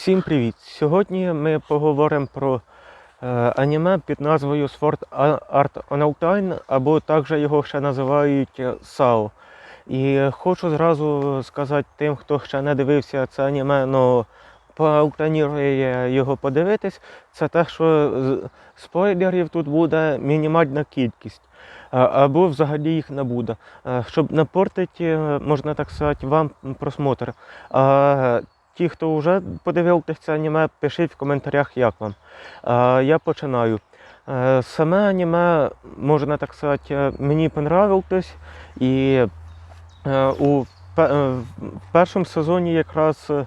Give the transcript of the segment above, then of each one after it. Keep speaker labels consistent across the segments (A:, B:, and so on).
A: Всім привіт! Сьогодні ми поговоримо про е, аніме під назвою Sword Art Online, або також його ще називають САО. І хочу зразу сказати тим, хто ще не дивився це аніме, но планує його подивитись, це те, що спойлерів тут буде мінімальна кількість. Або взагалі їх не буде. Е, Щоб не портити, е, можна так сказати, вам просмотр. Ті, хто вже подивився це аніме, пишіть в коментарях, як вам. А, я починаю. Е, Саме аніме, можна так сказати, е, мені понравилось. І е, у е, в першому сезоні якраз е,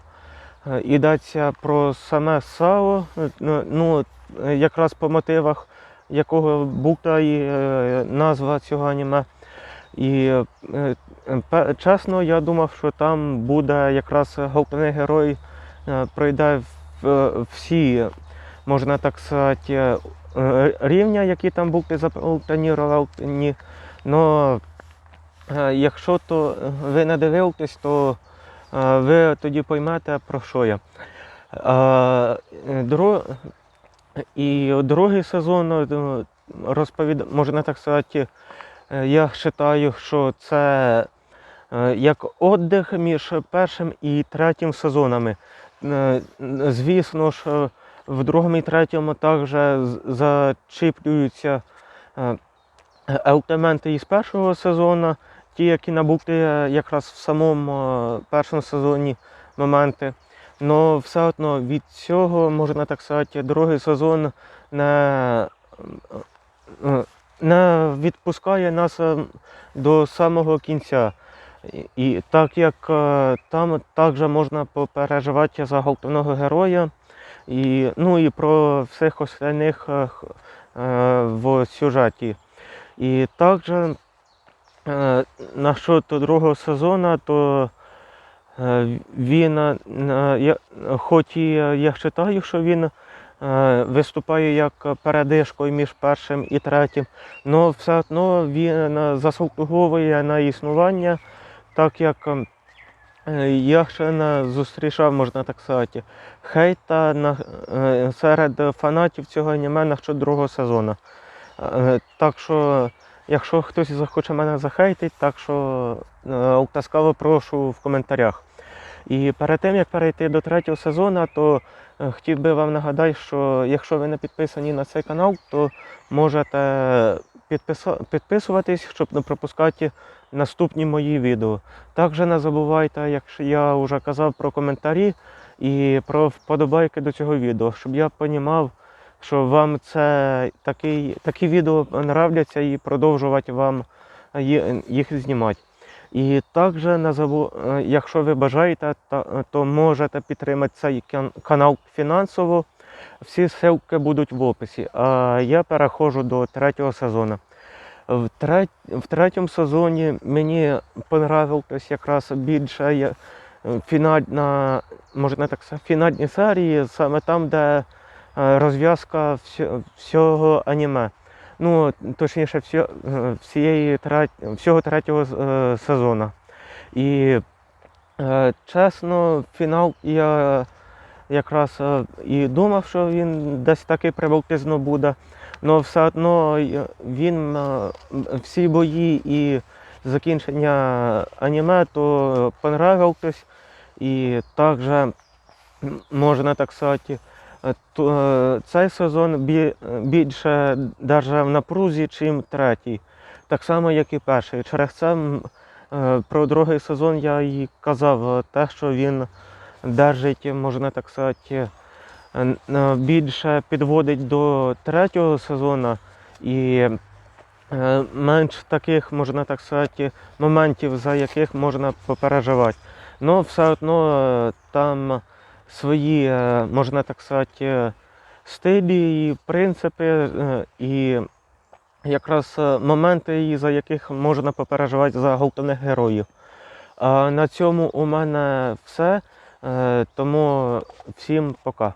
A: е, йдеться про саме САО, е, ну, е, якраз по мотивах якого букта і е, назва цього аніме. І е, чесно, я думав, що там буде якраз головний герой е, пройде е, всі, можна так сказати, е, е, рівня, які там букти запланіровані. Но е, якщо то ви не дивитесь, то е, ви тоді поймете, про що я. Е, І другий сезон е, розповід... можна так сказати, е, я вважаю, що це е, як віддих між першим і третім сезонами. Е, Звісно ж, е, в другому і третьому також зачіплюються е, елементи із першого сезону, ті, які набули якраз в самому е, першому сезоні моменти. Но все одно від цього, можна так сказати, другий сезон не, е, не відпускає нас е, до самого кінця. І- так як е, там також можна попереживати за головного героя, і, ну і про всіх остальних е, в сюжеті. І також е, насчет другого сезону, то він, е, хоч і я вважаю, що він виступає як передишкою між першим і третім, але все одно він е, заслуговує на існування, так як е, я ще не зустрічав, можна так сказати, хейта на, е, серед фанатів цього аніме на що другого сезону. Е, Так що, якщо хтось захоче мене захейтити, так що е, ласкаво прошу в коментарях. І перед тим як перейти до третього сезону, то е, хотів би вам нагадати, що якщо ви не підписані на цей канал, то можете підписуватись, щоб не пропускати наступні мої відео. Також не забувайте, як я вже казав, про коментарі і про вподобайки до цього відео, щоб я розумів, що вам це такий, такі відео нравляться і продовжувати вам їх знімати. І також не е, якщо ви бажаєте, то можете підтримати цей канал фінансово. Всі ссылки будуть в описі. А я переходжу до третього сезону. В, трет... в третьому сезоні мені понравилось якраз більше е, фінальна, можна так сказати, фінальні серії, саме там, де е, розв'язка всього аніме. Ну, точніше, всі- всієї всього третього е, сезону. І е, чесно, фінал я якраз е, і думав, що він десь такий приблизно буде. Але все одно він всі бої і закінчення аніме то понравилось. І також можна так сказати, цей сезон більше даже в напрузі, чим третій. Так само, як і перший. Через це е, про другий сезон я і казав е, те, що він держить, можна так сказати, е, е, більше підводить до третього сезону і е, менш таких, можна так сказати, моментів, за яких можна попереживати. Ну, все одно е, там свої, е, можна так сказати, е, стилі і принципи, е, і якраз моменти, за яких можна попереживати за головних героїв. А на цьому у мене все. Тому всім пока.